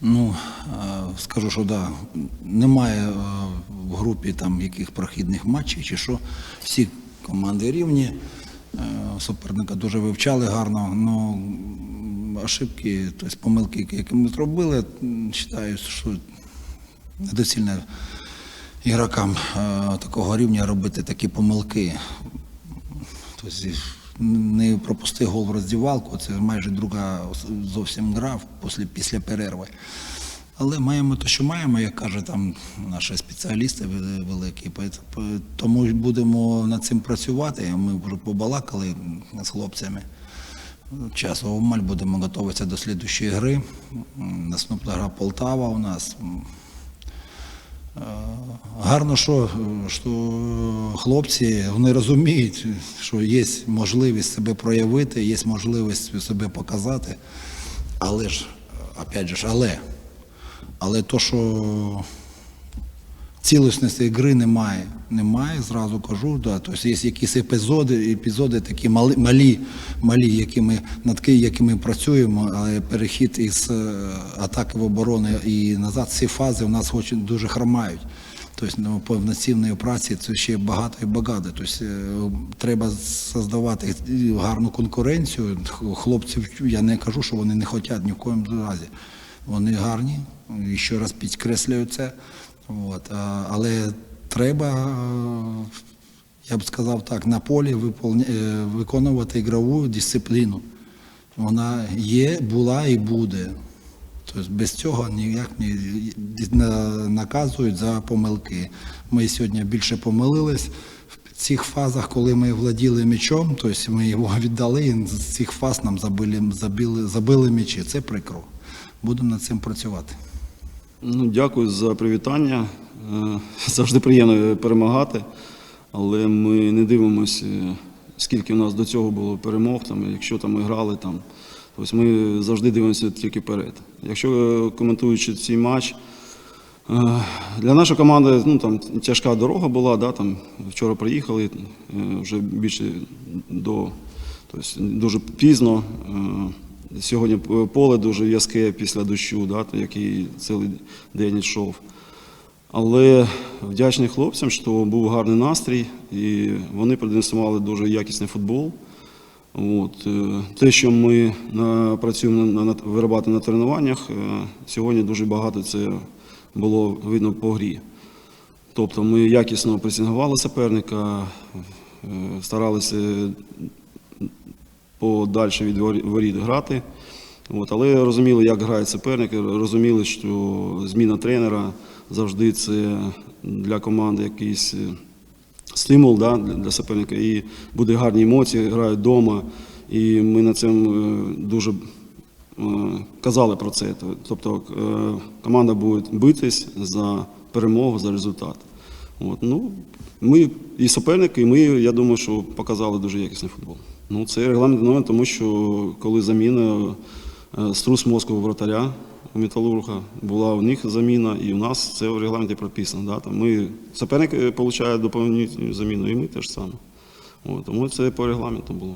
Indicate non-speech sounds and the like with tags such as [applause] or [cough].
Ну, е, скажу, що да, немає е, в групі там яких прохідних матчів чи що. Всі команди рівні. Е, Суперника дуже вивчали гарно. Ну, ошибки, тобто помилки, які ми зробили, вважаю, що недоцільно ігрокам такого рівня робити такі помилки. Тобто не пропусти гол в роздівалку, це майже друга зовсім гра після, після перерви. Але маємо те, що маємо, як каже там наші спеціалісти великі. Тому будемо над цим працювати. Ми вже побалакали з хлопцями. Часу обмаль будемо готуватися до слідущої гри. Наступна гра Полтава у нас. Гарно, що, що хлопці вони розуміють, що є можливість себе проявити, є можливість себе показати. Але ж, опять же, але, але то, що цілісності гри немає. Немає, зразу кажу. Да. Тобто є якісь епізоди, епізоди такі малі, малі, малі які ми, над якими ми працюємо, але перехід із е, атаки в оборону і назад, ці фази у нас очень дуже хромають. Тобто ну, повноцінної праці це ще багато і багато. Тобто е, треба создавати гарну конкуренцію. Хлопців я не кажу, що вони не хочуть ні в коєму разі. Вони гарні, і ще раз підкреслюю це. От, але треба, е, я б сказав так, на полі е, виконувати ігрову дисципліну. Вона є, була і буде. Тобто без цього ніяк не наказують за помилки. Ми сьогодні більше помилились в цих фазах, коли ми владіли м'ячом, тобто ми його [laughs] віддали, і з цих фаз нам забили, забили, забили м'ячі. Це прикро. Будемо над цим працювати. Ну, дякую за привітання. Е, Завжди приємно перемагати, але ми не дивимося, скільки у нас до цього було перемог, там, якщо там ми грали там. Тобто ми завжди дивимося тільки вперед. Якщо е, коментуючи цей матч, е, для нашої команди ну, там, тяжка дорога була, да, там, вчора приїхали вже більше до, тобто, дуже пізно. Е, Сьогодні поле дуже в'язке після дощу, да, який цілий день йшов. Але вдячний хлопцям, що був гарний настрій, і вони продемонстрували дуже якісний футбол. От, е, те, що ми працюємо на, на виробляти на тренуваннях, е, сьогодні дуже багато це було видно по грі. Тобто ми якісно пресингували суперника, е, старалися подальше від ворі- воріт грати. От, але розуміли, як грає суперник, розуміли, що зміна тренера завжди це для команди якийсь е, стимул да, для суперника. І буде гарні емоції, грають вдома. І ми на цьому е, дуже е, казали про це. Тобто команда буде битись за перемогу, за результат. От, ну, ми і суперники, і ми, я думаю, що показали дуже якісний футбол. Ну, це регламент номер, тому що коли заміна е, струс мозку вратаря у металурга, була у них заміна, і у нас це в регламенті прописано. Да? Там ми, суперник отримує доповнительну заміну, і ми теж саме. От, тому це по регламенту було.